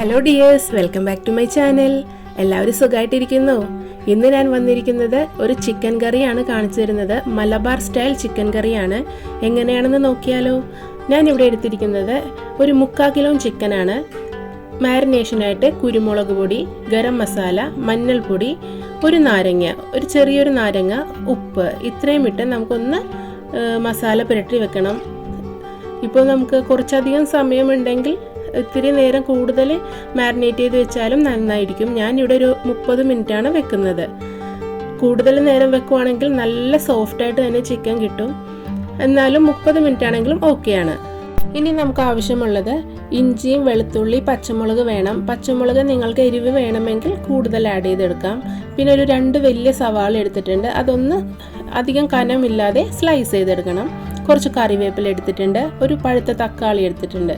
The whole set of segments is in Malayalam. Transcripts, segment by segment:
Hello dears welcome back to my channel എല്ലാവരും സുഖമായിട്ടിരിക്കുന്നു ഇന്ന് ഞാൻ വന്നിരിക്കുന്നത് ഒരു ചിക്കൻ കറിയാണ് കാണിച്ചു തരുന്നത്. മലബാർ സ്റ്റൈൽ ചിക്കൻ കറിയാണ് എങ്ങനെയാണെന്ന് നോക്കിയാലോ? ഞാൻ ഇവിടെ എടുത്തിരിക്കുന്നത് ഒരു മുക്കാ കിലോ ചിക്കനാണ് മാരിനേഷനായിട്ട് കുരുമുളക് പൊടി ഗരം മസാല മഞ്ഞൾപ്പൊടി ഒരു നാരങ്ങ ഒരു ചെറിയൊരു നാരങ്ങ ഉപ്പ് ഇത്രയും ഇട്ട് നമുക്കൊന്ന് മസാല പുരട്ടി വെക്കണം. ഇപ്പോൾ നമുക്ക് കുറച്ചധികം സമയമുണ്ടെങ്കിൽ ഇത്തിരി നേരം കൂടുതൽ മാരിനേറ്റ് ചെയ്ത് വെച്ചാലും നന്നായിരിക്കും. ഞാൻ ഇവിടെ ഒരു മുപ്പത് ആണ് വെക്കുന്നത്. കൂടുതൽ നേരം വെക്കുവാണെങ്കിൽ നല്ല സോഫ്റ്റ് ആയിട്ട് തന്നെ ചിക്കൻ കിട്ടും. എന്നാലും മുപ്പത് മിനിറ്റ് ആണെങ്കിലും ഓക്കെയാണ് ഇനി നമുക്ക് ആവശ്യമുള്ളത് ഇഞ്ചിയും വെളുത്തുള്ളി പച്ചമുളക് വേണം. പച്ചമുളക് നിങ്ങൾക്ക് എരിവ് വേണമെങ്കിൽ കൂടുതൽ ആഡ് ചെയ്തെടുക്കാം. പിന്നെ ഒരു രണ്ട് വലിയ സവാള എടുത്തിട്ടുണ്ട്. അതൊന്ന് അധികം കനമില്ലാതെ സ്ലൈസ് ചെയ്തെടുക്കണം. കുറച്ച് കറിവേപ്പില എടുത്തിട്ടുണ്ട് ഒരു പഴുത്ത തക്കാളി എടുത്തിട്ടുണ്ട്.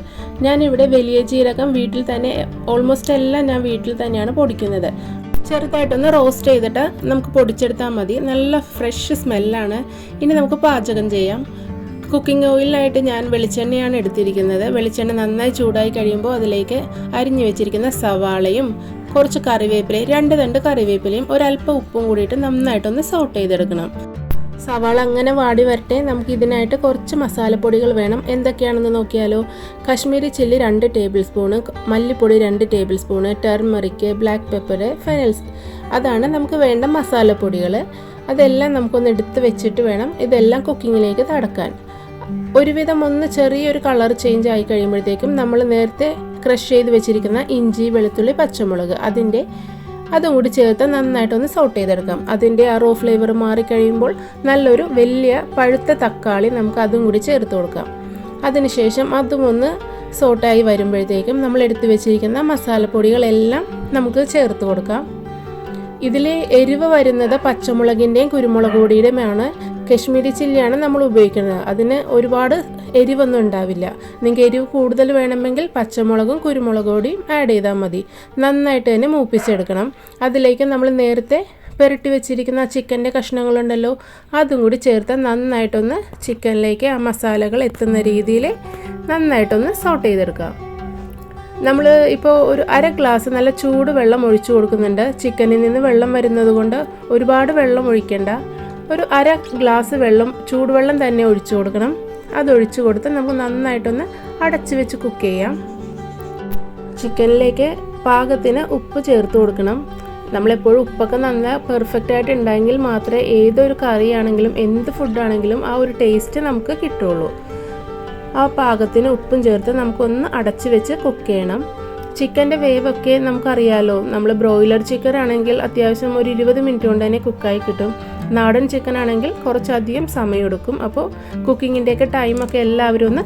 ഞാനിവിടെ വലിയ ജീരകം വീട്ടിൽ തന്നെ ഓൾമോസ്റ്റ് എല്ലാം ഞാൻ വീട്ടിൽ തന്നെയാണ് പൊടിക്കുന്നത്. ചെറുതായിട്ടൊന്ന് റോസ്റ്റ് ചെയ്തിട്ട് നമുക്ക് പൊടിച്ചെടുത്താൽ മതി. നല്ല ഫ്രഷ് സ്മെല്ലാണ് ഇനി നമുക്ക് പാചകം ചെയ്യാം. കുക്കിംഗ് ഓയിലായിട്ട് ഞാൻ വെളിച്ചെണ്ണയാണ് എടുത്തിരിക്കുന്നത്. വെളിച്ചെണ്ണ നന്നായി ചൂടായി കഴിയുമ്പോൾ അതിലേക്ക് അരിഞ്ഞു വെച്ചിരിക്കുന്ന സവാളയും കുറച്ച് കറിവേപ്പിലയും രണ്ട് തണ്ട് കറിവേപ്പിലയും ഒരല്പം ഉപ്പും കൂടിയിട്ട് നന്നായിട്ടൊന്ന് സോട്ട് ചെയ്തെടുക്കണം. സവാള അങ്ങനെ വാടി വരട്ടെ. നമുക്ക് ഇതിനായിട്ട് കുറച്ച് മസാലപ്പൊടികൾ വേണം. എന്തൊക്കെയാണെന്ന് നോക്കിയാലോ? കശ്മീരി ചില്ലി രണ്ട് ടേബിൾ സ്പൂണ് മല്ലിപ്പൊടി രണ്ട് tablespoon turmeric black pepper fennels. അതാണ് നമുക്ക് വേണ്ട മസാലപ്പൊടികൾ അതെല്ലാം നമുക്കൊന്ന് എടുത്ത് വെച്ചിട്ട് വേണം ഇതെല്ലാം കുക്കിങ്ങിലേക്ക് തടക്കാൻ ഒരുവിധം ഒന്ന് ചെറിയൊരു കളർ ചേഞ്ച് ആയി കഴിയുമ്പോഴത്തേക്കും നമ്മൾ നേരത്തെ ക്രഷ് ചെയ്ത് വെച്ചിരിക്കുന്ന ഇഞ്ചി വെളുത്തുള്ളി പച്ചമുളക് അതിന്റെ അതും കൂടി ചേർത്ത് നന്നായിട്ടൊന്ന് സോട്ട് ചെയ്തെടുക്കാം. അതിന്റെ ആ റോ ഫ്ലേവർ മാറിക്കഴിയുമ്പോൾ നല്ലൊരു വലിയ പഴുത്ത തക്കാളി നമുക്ക് അതും കൂടി ചേർത്ത് കൊടുക്കാം. അതിനുശേഷം അതും ഒന്ന് സോട്ടായി വരുമ്പോഴത്തേക്കും നമ്മൾ എടുത്തു വെച്ചിരിക്കുന്ന മസാലപ്പൊടികളെല്ലാം നമുക്ക് ചേർത്ത് കൊടുക്കാം. ഇതിൽ എരിവ് വരുന്നത് പച്ചമുളകിന്റെയും കുരുമുളക് പൊടിയുടെയുമാണ്. കശ്മീരി ചില്ലിയാണ് നമ്മൾ ഉപയോഗിക്കുന്നത്. അതിന് ഒരുപാട് എരിവൊന്നും ഉണ്ടാവില്ല. നിങ്ങൾക്ക് എരിവ് കൂടുതൽ വേണമെങ്കിൽ പച്ചമുളകും കുരുമുളക് ആഡ് ചെയ്താൽ മതി. നന്നായിട്ട് തന്നെ മൂപ്പിച്ചെടുക്കണം. അതിലേക്ക് നമ്മൾ നേരത്തെ പുരട്ടി വെച്ചിരിക്കുന്ന ആ ചിക്കന്റെ കഷ്ണങ്ങളുണ്ടല്ലോ അതും കൂടി ചേർത്ത് നന്നായിട്ടൊന്ന് ചിക്കനിലേക്ക് ആ മസാലകൾ എത്തുന്ന രീതിയിൽ നന്നായിട്ടൊന്ന് സോട്ട് ചെയ്തെടുക്കാം നമ്മൾ ഇപ്പോൾ ഒരു അര ഗ്ലാസ് നല്ല ചൂട് വെള്ളം ഒഴിച്ചു കൊടുക്കുന്നുണ്ട്. ചിക്കനിൽ നിന്ന് വെള്ളം വരുന്നത് കൊണ്ട് ഒരുപാട് വെള്ളം ഒഴിക്കേണ്ട. ഒരു അര ഗ്ലാസ് വെള്ളം ചൂടുവെള്ളം തന്നെ ഒഴിച്ചു കൊടുക്കണം. അത് ഒഴിച്ചു കൊടുത്ത് നമുക്ക് നന്നായിട്ടൊന്ന് അടച്ചു വെച്ച് കുക്ക് ചെയ്യാം. ചിക്കനിലേക്ക് പാകത്തിന് ഉപ്പ് ചേർത്ത് കൊടുക്കണം. നമ്മളെപ്പോഴും ഉപ്പൊക്കെ നല്ല പെർഫെക്റ്റ് ആയിട്ട് ഉണ്ടെങ്കിൽ മാത്രമേ ഏതൊരു കറിയാണെങ്കിലും എന്ത് ഫുഡാണെങ്കിലും ആ ഒരു ടേസ്റ്റ് നമുക്ക് കിട്ടുള്ളൂ. ആ പാകത്തിന് ഉപ്പും ചേർത്ത് നമുക്കൊന്ന് അടച്ചു വെച്ച് കുക്ക് ചെയ്യണം. ചിക്കന്റെ വേവൊക്കെ നമുക്കറിയാലോ. നമ്മൾ ബ്രോയിലർ ചിക്കൻ ആണെങ്കിൽ അത്യാവശ്യം ഒരു ഇരുപത് മിനിറ്റ് കൊണ്ട് തന്നെ കുക്കായി കിട്ടും. നാടൻ ചിക്കൻ ആണെങ്കിൽ കുറച്ചധികം സമയമെടുക്കും. അപ്പോൾ കുക്കിങ്ങിന്റെയൊക്കെ ടൈമൊക്കെ എല്ലാവരും ഒന്ന്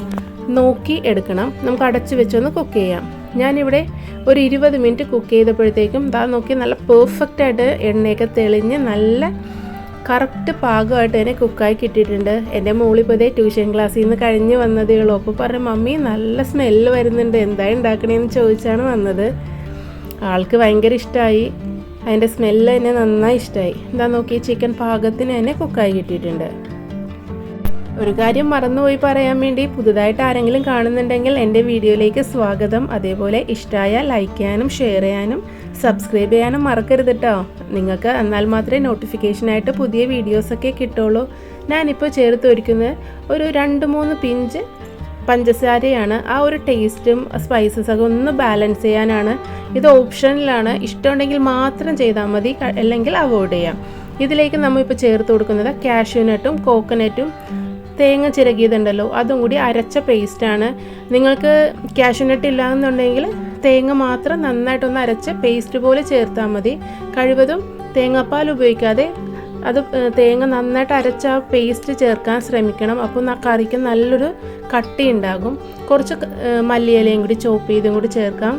നോക്കി എടുക്കണം. നമുക്ക് അടച്ചു വെച്ചൊന്ന് കുക്ക് ചെയ്യാം. ഞാനിവിടെ ഒരു ഇരുപത് മിനിറ്റ് കുക്ക് ചെയ്തപ്പോഴത്തേക്കും ദാ നോക്കി നല്ല പെർഫെക്റ്റ് ആയിട്ട് എണ്ണയൊക്കെ തെളിഞ്ഞ് നല്ല കറക്റ്റ് പാകമായിട്ട് തന്നെ കുക്കായി കിട്ടിയിട്ടുണ്ട്. എന്റെ മോളിപ്പോൾ ഇതേ ട്യൂഷൻ ക്ലാസ്സിൽ നിന്ന് കഴിഞ്ഞ് വന്നതേ ഉള്ളൂ. അപ്പോൾ പറഞ്ഞു മമ്മി നല്ല സ്മെല്ല് വരുന്നുണ്ട്. എന്താ ഉണ്ടാക്കണേന്ന് ചോദിച്ചാണ് വന്നത്. ആൾക്ക് ഭയങ്കര ഇഷ്ടമായി അതിന്റെ സ്മെല്ല് തന്നെ നന്നായി ഇഷ്ടമായി എന്താ നോക്കി ചിക്കൻ പാകത്തിന് തന്നെ കുക്കായി കിട്ടിയിട്ടുണ്ട്. ഒരു കാര്യം മറന്നുപോയി പറയാൻ വേണ്ടി പുതുതായിട്ട് ആരെങ്കിലും കാണുന്നുണ്ടെങ്കിൽ എന്റെ വീഡിയോയിലേക്ക് സ്വാഗതം. അതേപോലെ ഇഷ്ടമായ ലൈക്ക് ചെയ്യാനും ഷെയർ ചെയ്യാനും സബ്സ്ക്രൈബ് ചെയ്യാനും മറക്കരുത് കേട്ടോ നിങ്ങൾക്ക് എന്നാൽ മാത്രമേ നോട്ടിഫിക്കേഷനായിട്ട് പുതിയ വീഡിയോസൊക്കെ കിട്ടുള്ളൂ. ഞാനിപ്പോൾ ചേർത്ത് ഒരുക്കുന്നത് ഒരു രണ്ട് മൂന്ന് പിഞ്ച് പഞ്ചസാരയാണ്. ആ ഒരു ടേസ്റ്റും സ്പൈസസ് ഒക്കെ ഒന്ന് ബാലൻസ് ചെയ്യാനാണ്. ഇത് ഓപ്ഷനിലാണ് ഇഷ്ടമുണ്ടെങ്കിൽ മാത്രം ചെയ്താൽ മതി. അല്ലെങ്കിൽ അവോയ്ഡ് ചെയ്യാം. ഇതിലേക്ക് നമ്മൾ ഇപ്പോൾ ചേർത്ത് കൊടുക്കുന്നത് കാഷ്യൂനട്ടും കോക്കനട്ടും തേങ്ങ ചിരകിയതുണ്ടല്ലോ അതും കൂടി അരച്ച പേസ്റ്റാണ് നിങ്ങൾക്ക് കാഷ്യൂനട്ട് ഇല്ലാന്നുണ്ടെങ്കിൽ തേങ്ങ മാത്രം നന്നായിട്ടൊന്ന് അരച്ച് പേസ്റ്റ് പോലെ ചേർത്താൽ മതി. കഴിവതും തേങ്ങാപ്പാൽ ഉപയോഗിക്കാതെ അത് തേങ്ങ നന്നായിട്ട് അരച്ച ആ പേസ്റ്റ് ചേർക്കാൻ ശ്രമിക്കണം. അപ്പോൾ കറിക്ക് നല്ലൊരു കട്ടി ഉണ്ടാകും. കുറച്ച് മല്ലിയിലയും കൂടി ചോപ്പ് ചെയ്തും കൂടി ചേർക്കാം.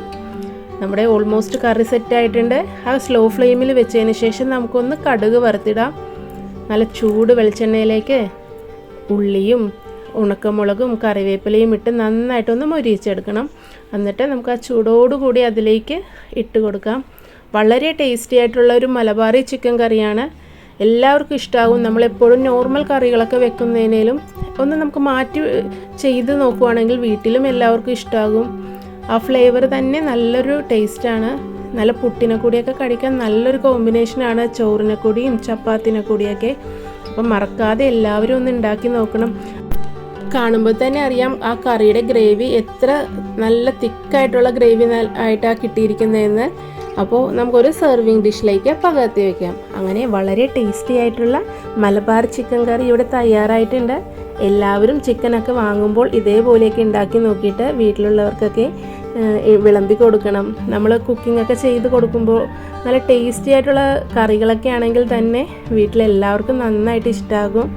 നമ്മുടെ ഓൾമോസ്റ്റ് കറി സെറ്റ് ആയിട്ടുണ്ട്. ആ സ്ലോ ഫ്ലെയിമിൽ വെച്ചതിന് ശേഷം നമുക്കൊന്ന് കടുക് വറുത്തിടാം. നല്ല ചൂട് വെളിച്ചെണ്ണയിലേക്ക് ഉള്ളിയും ഉണക്കമുളകും കറിവേപ്പിലയും ഇട്ട് നന്നായിട്ടൊന്ന് മൊരിയിച്ചെടുക്കണം. എന്നിട്ട് നമുക്ക് ആ ചൂടോടുകൂടി അതിലേക്ക് ഇട്ട് കൊടുക്കാം. വളരെ ടേസ്റ്റി ആയിട്ടുള്ള ഒരു മലബാറി ചിക്കൻ കറിയാണ്. എല്ലാവർക്കും ഇഷ്ടമാകും നമ്മളെപ്പോഴും നോർമൽ കറികളൊക്കെ വെക്കുന്നതിനേലും ഒന്ന് നമുക്ക് മാറ്റി ചെയ്ത് നോക്കുവാണെങ്കിൽ വീട്ടിലും എല്ലാവർക്കും ഇഷ്ടമാകും ആ ഫ്ലേവർ തന്നെ നല്ലൊരു ടേസ്റ്റാണ് നല്ല പുട്ടിനെ കൂടിയൊക്കെ കഴിക്കാൻ നല്ലൊരു കോമ്പിനേഷനാണ് ചോറിനെ കൂടിയും ചപ്പാത്തിനെ കൂടിയൊക്കെ. അപ്പം മറക്കാതെ എല്ലാവരും ഒന്ന് ഉണ്ടാക്കി നോക്കണം. കാണുമ്പോൾ തന്നെ അറിയാം ആ കറിയുടെ ഗ്രേവി എത്ര നല്ല തിക്കായിട്ടുള്ള ഗ്രേവി ആയിട്ടാണ് കിട്ടിയിരിക്കുന്നതെന്ന്. അപ്പോൾ നമുക്കൊരു സെർവിങ് ഡിഷിലേക്ക് പകർത്തി വയ്ക്കാം അങ്ങനെ വളരെ ടേസ്റ്റി ആയിട്ടുള്ള മലബാർ ചിക്കൻ കറി ഇവിടെ തയ്യാറായിട്ടുണ്ട്. എല്ലാവരും ചിക്കനൊക്കെ വാങ്ങുമ്പോൾ ഇതേപോലെയൊക്കെ ഉണ്ടാക്കി നോക്കിയിട്ട് വീട്ടിലുള്ളവർക്കൊക്കെ വിളമ്പി കൊടുക്കണം. നമ്മൾ കുക്കിംഗ് ഒക്കെ ചെയ്ത് കൊടുക്കുമ്പോൾ നല്ല ടേസ്റ്റി ആയിട്ടുള്ള കറികളൊക്കെ ആണെങ്കിൽ തന്നെ വീട്ടിലെല്ലാവർക്കും നന്നായിട്ട് ഇഷ്ടമാകും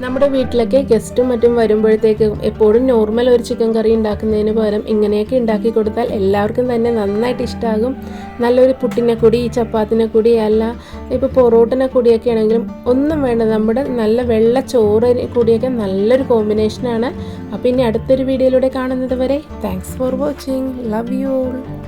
നമ്മുടെ വീട്ടിലൊക്കെ ഗസ്റ്റും മറ്റും വരുമ്പോഴത്തേക്കും എപ്പോഴും നോർമൽ ഒരു ചിക്കൻ കറി ഉണ്ടാക്കുന്നതിന് പകരം ഇങ്ങനെയൊക്കെ ഉണ്ടാക്കി കൊടുത്താൽ എല്ലാവർക്കും തന്നെ നന്നായിട്ട് ഇഷ്ടമാകും നല്ലൊരു പുട്ടിനെ കൂടി ചപ്പാത്തിനെ കൂടി അല്ല ഇപ്പോൾ പൊറോട്ടിനെ കൂടിയൊക്കെ ആണെങ്കിലും ഒന്നും വേണ്ട നമ്മുടെ നല്ല വെള്ള ചോറ് കൂടിയൊക്കെ നല്ലൊരു കോമ്പിനേഷനാണ് അപ്പോൾ ഇനി അടുത്തൊരു വീഡിയോയിലൂടെ കാണുന്നത് വരെ thanks for watching love you all